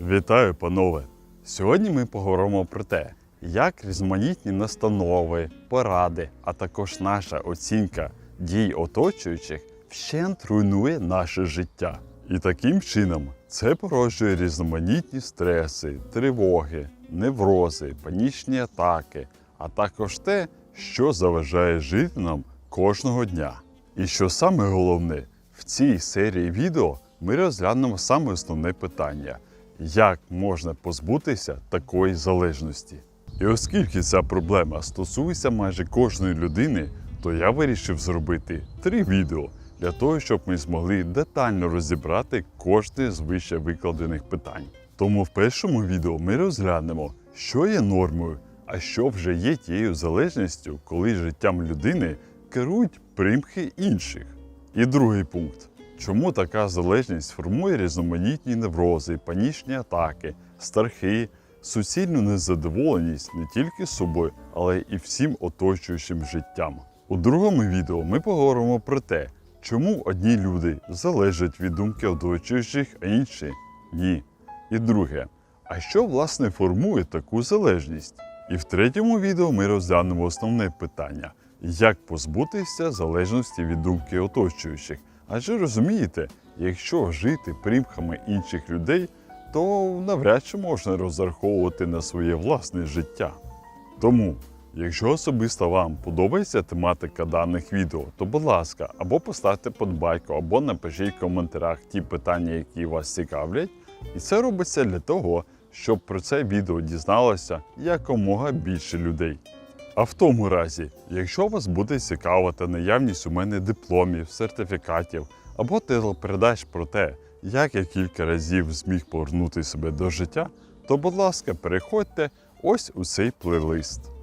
Вітаю, панове! Сьогодні ми поговоримо про те, як різноманітні настанови, поради, а також наша оцінка дій оточуючих вщент руйнує наше життя. І таким чином це породжує різноманітні стреси, тривоги, неврози, панічні атаки, а також те, що заважає жити нам кожного дня. І що саме головне, в цій серії відео ми розглянемо саме основне питання: як можна позбутися такої залежності. І оскільки ця проблема стосується майже кожної людини, то я вирішив зробити три відео для того, щоб ми змогли детально розібрати кожне з вище викладених питань. Тому в першому відео ми розглянемо, що є нормою, а що вже є тією залежністю, коли життям людини керують примхи інших. І другий пункт. Чому така залежність формує різноманітні неврози, панічні атаки, страхи, суцільну незадоволеність не тільки собою, але і всім оточуючим життям. У другому відео ми поговоримо про те, чому одні люди залежать від думки оточуючих, а інші ні. І друге, а що власне формує таку залежність? І в третьому відео ми розглянемо основне питання: як позбутися залежності від думки оточуючих. Адже розумієте, якщо жити примхами інших людей, то навряд чи можна розраховувати на своє власне життя. Тому, якщо особисто вам подобається тематика даних відео, то будь ласка, або поставте подбайку, або напишіть в коментарях ті питання, які вас цікавлять. І це робиться для того, щоб про це відео дізналося якомога більше людей. А в тому разі, якщо вас буде цікавити наявність у мене дипломів, сертифікатів або телепередач про те, як я кілька разів зміг повернути себе до життя, то, будь ласка, переходьте ось у цей плейлист.